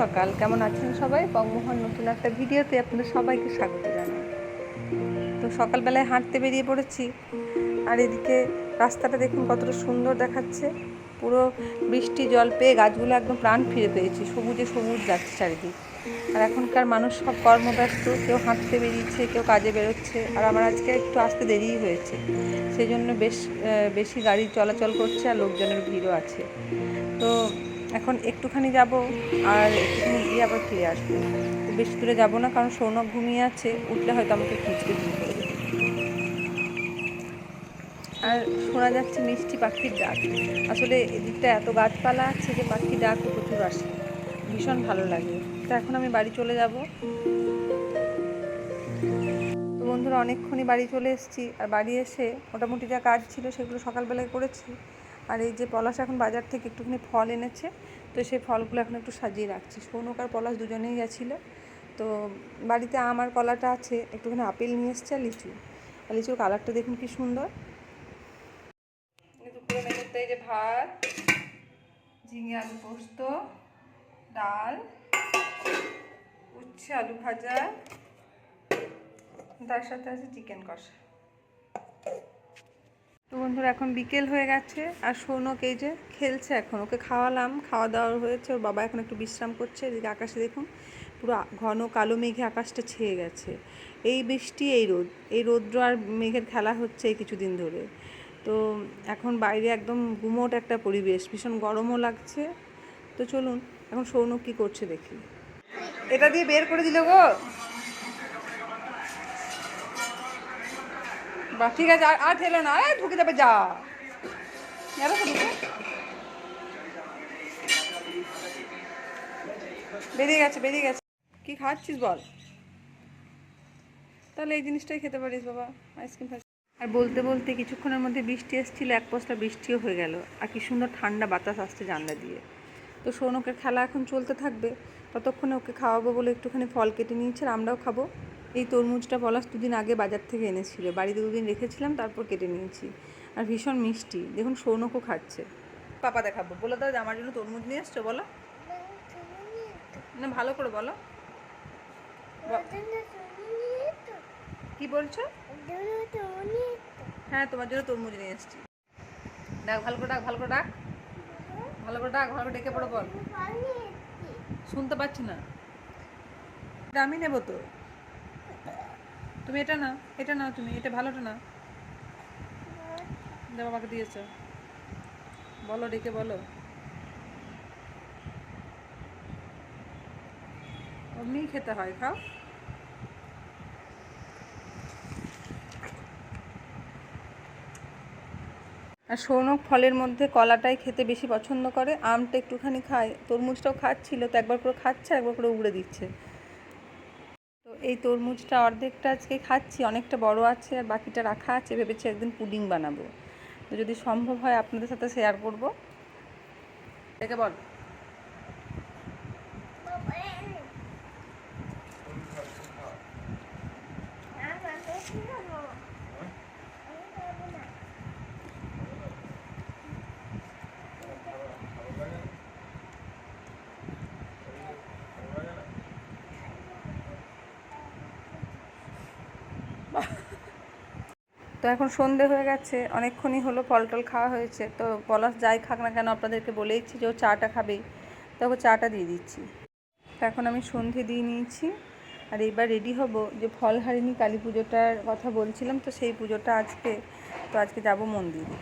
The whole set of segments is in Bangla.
সকাল। কেমন আছেন সবাই? বঙ্গমোহন নতুন একটা ভিডিওতে আপনাদের সবাইকে স্বাগত জানাই। তো সকালবেলায় হাঁটতে বেরিয়ে পড়েছি। আর এদিকে রাস্তাটা দেখুন কতটা সুন্দর দেখাচ্ছে। পুরো বৃষ্টি, জল পেয়ে গাছগুলো একদম প্রাণ ফিরে পেয়েছি। সবুজে সবুজ যাচ্ছে চারিদিক। আর এখনকার মানুষ সব কর্মব্যস্ত। কেউ হাঁটতে বেরিয়েছে, কেউ কাজে বেরোচ্ছে। আর আমার আজকে একটু আসতে দেরিই হয়েছে। সেই জন্য বেশ বেশি গাড়ি চলাচল করছে আর লোকজনের ভিড়ও আছে। তো এখন একটুখানি যাব আর একটুখানি গিয়ে আবার ফিরে আসব। বেশি দূরে যাব না, কারণ সৌনক ঘুমিয়ে আছে, উঠলে হয়তো আমাকে করে দেবে। আর শোনা যাচ্ছে মিষ্টি পাখির ডাক। আসলে এদিকটা এত গাছপালা আছে যে পাখির ডাক প্রচুর আসে। ভীষণ ভালো লাগে। তো এখন আমি বাড়ি চলে যাব। তো বন্ধুরা, অনেকক্ষণই বাড়ি চলে এসেছি। আর বাড়ি এসে মোটামুটি যা কাজ ছিল সেগুলো সকালবেলায় করেছি। আর এই যে পলাশ এখন বাজার থেকে একটুখানি ফল এনেছে, তো সেই ফলগুলো এখন একটু সাজিয়ে রাখছি। সৌনক আর পলাশ দুজনেই গেছিল, তো বাড়িতে আম আর কলাটা আছে, একটুখানি আপেল নিয়ে এসছে আর লিচু। আর লিচুর কালারটা দেখুন কি সুন্দর। দুপুরে যে ভাত, ঝিঙে আলু পোস্ত, ডাল, উচ্ছে আলু ভাজা, তার সাথে আছে চিকেন কষা। তো বন্ধুরা, এখন বিকেল হয়ে গেছে আর সৌনক এই যে খেলছে এখন। ওকে খাওয়ালাম, খাওয়া দাওয়া হয়েছে, ওর বাবা এখন একটু বিশ্রাম করছে, এদিকে আকাশে দেখুন পুরো ঘন কালো মেঘে আকাশটা ছেয়ে গেছে। এই বৃষ্টি, এই রোদ, এই রৌদ্র আর মেঘের খেলা হচ্ছে এই কিছুদিন ধরে। তো এখন বাইরে একদম গুমোট একটা পরিবেশ, ভীষণ গরমও লাগছে। তো চলুন, এখন সৌনক কী করছে দেখি। এটা দিয়ে বের করে দিল গো। বা ঠিক আছে, আর আর ঠেলো না। এই, ঢুকে যাবে, যা। গেল তো বেরিয়ে গেছে বেরিয়ে গেছে। কি খাচ্ছিস বল? তাহলে এই জিনিসটাই খেতে পারিস, বাবা, আইসক্রিম আর বলতে বলতে কিছুক্ষণের মধ্যে বৃষ্টি এসেছিল, এক পশলা বৃষ্টিও হয়ে গেল। আর কি সুন্দর ঠান্ডা বাতাস আসছে জানলা দিয়ে। তো সৌনকের খেলা এখন চলতে থাকবে। ততক্ষণে ওকে খাওয়াবো বলে একটুখানি ফল কেটে নিয়েছে আর আমরাও খাব। এই তরমুজটা পলাশ দুদিন আগে বাজার থেকে এনেছিল। বাড়িতে দুদিন রেখেছিলাম, তারপর কেটে নিয়েছি। আর ভীষণ মিষ্টি। দেখুন, সৌনকও খাচ্ছে। পাপা দেখাবো। বলে দাও আমার জন্য তরমুজ নিয়ে এসছো বলো। না, ভালো করে বলো। কি বলছো? হ্যাঁ তোমার জন্য তরমুজ নিয়ে এসেছি ডাক, ভালো করে ডাক, ভালো করে ডাক। ভালো করে ডাক, ভালো করে ডেকে পড়ো বল। শুনতে পাচ্ছি না। আমি নেব তো। তুমি এটা না এটা নাও তুমি এটা ভালোটা না যা বাবাকে দিয়েছ। বলো ডেকে বলো। অমনি খেতে হয় খাও। আর সৌনক ফলের মধ্যে কলাটাই খেতে বেশি পছন্দ করে আমটা একটুখানি খায় তরমুজটাও খাচ্ছিল তো একবার করে খাচ্ছে একবার করে উড়ে দিচ্ছে। এই তরমুজটা অর্ধেকটা আজকে খাচ্ছি, অনেকটা বড় আছে আর বাকিটা রাখা আছে, ভেবেছি একদিন পুডিং বানাবো। তো যদি সম্ভব হয় আপনাদের সাথে শেয়ার করব। দেখে বল। তো এখন সন্ধে হয়ে গেছে অনেকক্ষণই হলো ফল টল খাওয়া হয়েছে। তো পলাশ যাই খাক না কেন আপনাদেরকে বলেইছি যে ও চাটা খাবে। তো ওকে চাটা দিয়ে দিচ্ছি। তো এখন আমি সন্ধে দিয়ে নিয়েছি। আর এবার রেডি হব যে ফল হারিনি কালী পুজোটার কথা বলছিলাম তো সেই পুজোটা আজকে তো আজকে যাব মন্দিরে।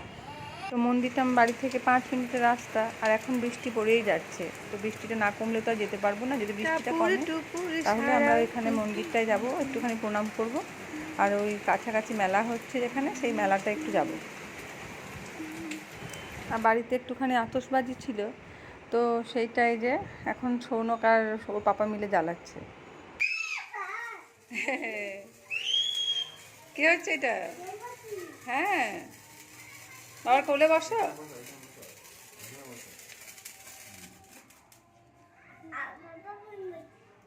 তো মন্দিরটা আমার বাড়ি থেকে পাঁচ মিনিটের রাস্তা আর এখন বৃষ্টি পড়েই যাচ্ছে। তো বৃষ্টিটা না কমলে তো আর যেতে পারব না যদি বৃষ্টিটা কমে তাহলে আমরা এখানে মন্দিরটায় যাব। একটুখানি প্রণাম করব। আর ওই কাছাকাছি মেলা হচ্ছে যেখানে, সেই মেলাটা একটু যাব। আর বাড়িতে একটুখানি আতসবাজি ছিল, তো সেইটাই যে এখন সৌনক আর ওর পাপা মিলে জ্বালাচ্ছে। কি হচ্ছে এটা? হ্যাঁ। বাবার কোলে বসো।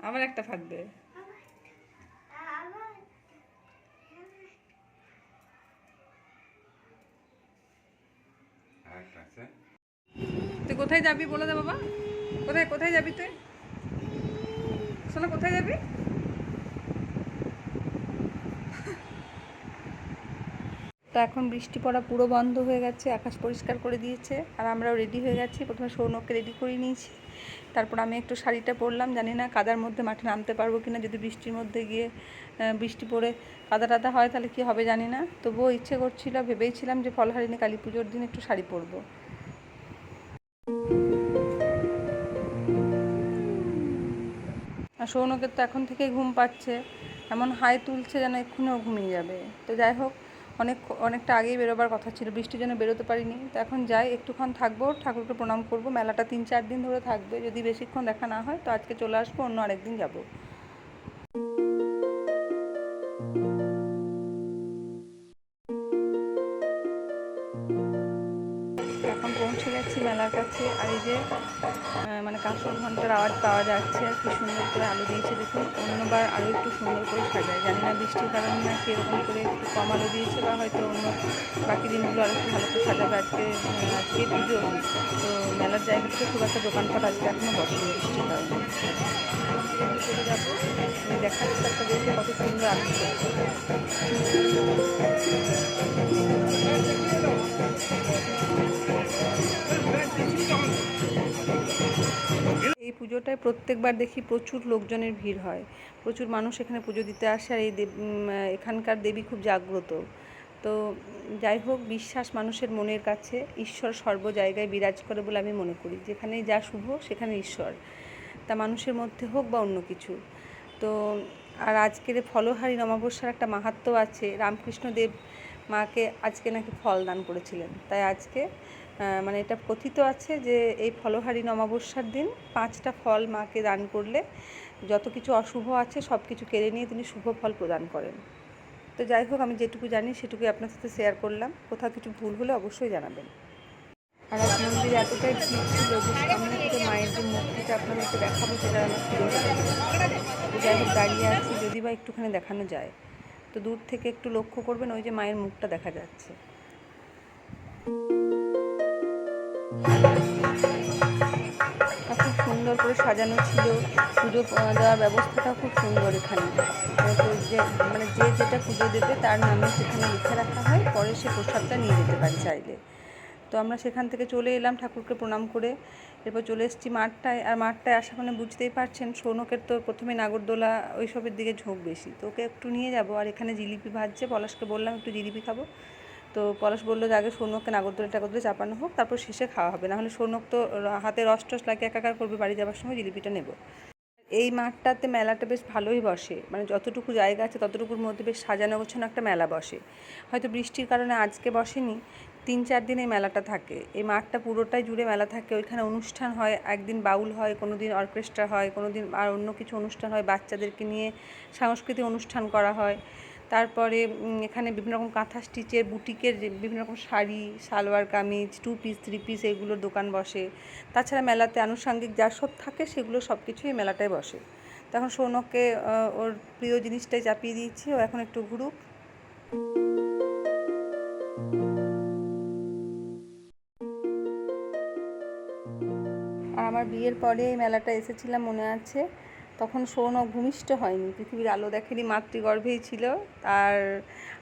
আমার একটা থাকবে তুই কোথায় যাবি? বলে দে বাবা। কোথায় কোথায় যাবি তুই? শোনা কোথায় যাবি? তো এখন বৃষ্টি পড়া পুরো বন্ধ হয়ে গেছে, আকাশ পরিষ্কার করে দিয়েছে, আর আমরাও রেডি হয়ে গেছি। প্রথমে সৌনককে রেডি করে নিয়েছি। তারপর আমি একটু শাড়িটা পরলাম, জানি না কাদার মধ্যে মাঠে নামতে পারব কিনা, যদি বৃষ্টির মধ্যে গিয়ে বৃষ্টি পড়ে কাদা টাদা হয় তাহলে কি হবে জানি না। তবুও ইচ্ছে করছিল, ভেবেইছিলাম যে ফলহারিণী কালী পুজোর দিন একটু শাড়ি পরবো। আর সৌনকের তো এখন থেকেই ঘুম পাচ্ছে, এমন হাই তুলছে যেন এক্ষুনিও ঘুমিয়ে যাবে। তো যাই হোক অনেক অনেকটা আগেই বেরোবার কথা ছিল বৃষ্টির জন্য বেরোতে পারিনি। তো এখন যাই, একটুক্ষণ থাকব, ঠাকুরকে প্রণাম করব। মেলাটা তিন চার দিন ধরে থাকবে, যদি বেশিক্ষণ দেখা না হয়, তো আজকে চলে আসব, অন্য আরেকদিন যাব। এখন পৌঁছে গেছি মেলার কাছে, আর এই যে মানে কাঁসর ঘণ্টার আওয়াজ পাওয়া যাচ্ছে আর কি সুন্দর করে আলো দিয়েছে। দেখুন, অন্যবার আরও একটু সুন্দর করে সাজায়। জানি না বৃষ্টির কারণে না কি এরকম করে একটু কম আলো দিয়েছে বা হয়তো অন্য বাকি দিনগুলো আরও একটু ভালো করে সাজাবে। আজকে আজকে পুজো, তো মেলার জায়গাতে খুব একটা দোকানপাট আজকে এখনও বসেনি বৃষ্টির কারণে। একটা দেখে কত সুন্দর আলো এই পুজোটায় প্রত্যেকবার দেখি প্রচুর লোকজনের ভিড় হয়। প্রচুর মানুষ এখানে পুজো দিতে আসে আর এই এখানকার দেবী খুব জাগ্রত। তো যাই হোক, বিশ্বাস মানুষের মনের কাছে, ঈশ্বর সর্ব জায়গায় বিরাজ করে বলে আমি মনে করি। যেখানেই যা শুভ, সেখানে ঈশ্বর। তা মানুষের মধ্যে হোক বা অন্য কিছু। তো আর আজকের ফলহারী অমাবস্যার একটা মাহাত্ম্য আছে রামকৃষ্ণ দেব মাকে আজকে নাকি ফল দান করেছিলেন। তাই আজকে মানে এটা কথিত আছে যে এই ফলহারী অমাবস্যার দিন পাঁচটা ফল মাকে দান করলে যত কিছু অশুভ আছে সব কিছু কেড়ে নিয়ে তিনি শুভ ফল প্রদান করেন। তো যাই হোক, আমি যেটুকু জানি সেটুকুই আপনার সাথে শেয়ার করলাম। কোথাও কিছু ভুল হলে অবশ্যই জানাবেন। আর আজ মন্দিরে এতটাই ভিড় ছিল যে সামনে থেকে মায়ের যে মূর্তিটা আপনাদেরকে দেখাবো সেটা আমার যাই হোক, দাঁড়িয়ে আছি, যদি বা একটুখানি দেখানো যায়। তো দূর থেকে একটু লক্ষ্য করবেন, ওই যে মায়ের মুখটা দেখা যাচ্ছে। খুব সুন্দর করে সাজানো ছিল। পুজো দেওয়ার ব্যবস্থাটা খুব সুন্দর এখানে। তো যে মানে যে যেটা পুজো দেবে তার নামে সেখানে লিখে রাখা হয়, পরে সে প্রসাদটা নিয়ে যেতে পারে চাইলে। তো আমরা সেখান থেকে চলে এলাম ঠাকুরকে প্রণাম করে। এরপর চলে এসেছি মাঠটায়। আর মাঠটায় আসা মানে বুঝতেই পারছেন, সৌনকের তো প্রথমে নাগরদোলা ওইসবের দিকে ঝোঁক বেশি। তো ওকে একটু নিয়ে যাব। আর এখানে জিলিপি ভাজছে। পলাশকে বললাম, একটু জিলিপি খাব। তো পলাশ বলল যে আগে সৌনককে নাগরদোলা টাগরদোলা চাপানো হোক, তারপর শেষে খাওয়া হবে। নাহলে সৌনক তো হাতে রস টস লাগে একাকার করবে, বাড়ি যাওয়ার সময় জিলিপিটা নেব। এই মাঠটাতে মেলাটা বেশ ভালোই বসে। মানে যতটুকু জায়গা আছে, ততটুকুর মধ্যে বেশ সাজানো গোছানো একটা মেলা বসে। হয়তো বৃষ্টির কারণে আজকে বসেনি। তিন চার দিন এই মেলাটা থাকে। এই মাঠটা পুরোটাই জুড়ে মেলা থাকে। ওইখানে অনুষ্ঠান হয়, একদিন বাউল হয় কোনো দিন অর্কেস্ট্রা হয় কোনো দিন আর অন্য কিছু অনুষ্ঠান হয়। বাচ্চাদেরকে নিয়ে সাংস্কৃতিক অনুষ্ঠান করা হয়। তারপরে এখানে বিভিন্ন রকম কাঁথা স্টিচের বুটিকের বিভিন্ন রকম sari, salwar kameez two piece three piece এইগুলোর দোকান বসে। তাছাড়া মেলাতে আনুষঙ্গিক যা সব থাকে সেগুলো সব কিছুই মেলাটায় বসে। তখন সৌনককে ওর প্রিয় জিনিসটাই চাপিয়ে দিয়েছি। ও এখন একটু ঘুরুক। বিয়ের পরে এই মেলাটা এসেছিলাম মনে আছে। তখন সৌনক ভূমিষ্ঠ হয়নি, পৃথিবীর আলো দেখেনি, মাতৃগর্ভেই ছিল। আর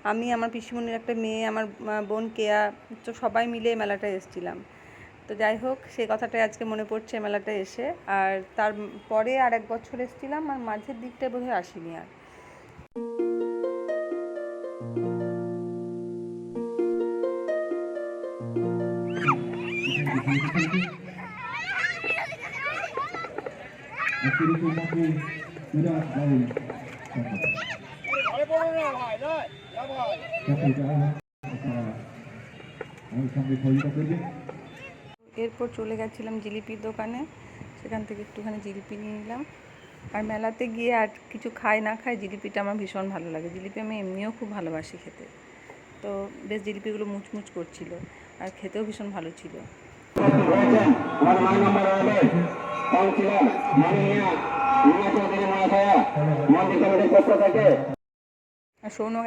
আমি, আমার পিসিমণির একটা মেয়ে, আমার বোন, কেয়া, তো সবাই মিলে এই মেলাটায় এসেছিলাম। তো যাই হোক সেই কথাটাই আজকে মনে পড়ছে মেলাটা এসে। আর তার পরে আর এক বছর এসেছিলাম, আর মাঝের দিকটায় বোধহয় আসিনি আর। এরপর চলে গেছিলাম জিলিপির দোকানে। সেখান থেকে একটুখানি জিলিপি নিয়ে নিলাম। আর মেলাতে গিয়ে আর কিছু খাই না খাই জিলিপিটা আমার ভীষণ ভালো লাগে। জিলিপি আমি এমনিও খুব ভালোবাসি খেতে। তো বেশ জিলিপিগুলো মুচমুচ করছিল। আর খেতেও ভীষণ ভালো ছিল। কাউন্সিলর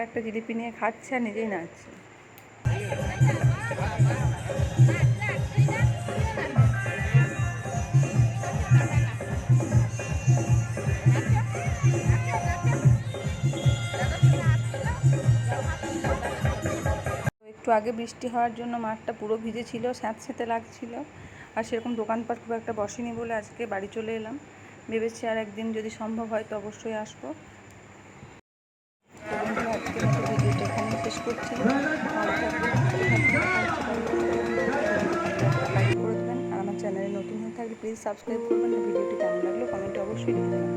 একটা জিলিপি নিয়ে খাচ্ছে আর নিজেই নাচছে। একটু আগে বৃষ্টি হওয়ার জন্য মাঠটা পুরো ভিজে ছিল স্যাঁত স্যাঁতে লাগছিল। আর সেরকম দোকানপাট খুব একটা বসেনি বলে আজকে বাড়ি চলে এলাম। ভেবেছি আর একদিন যদি সম্ভব হয় তো অবশ্যই আসব। শেষ করছি আর আমার চ্যানেলে নতুন হয়ে থাকলে প্লিজ সাবস্ক্রাইব করবেন ভিডিওটি কেমন লাগল কমেন্টে অবশ্যই লিখে দেবেন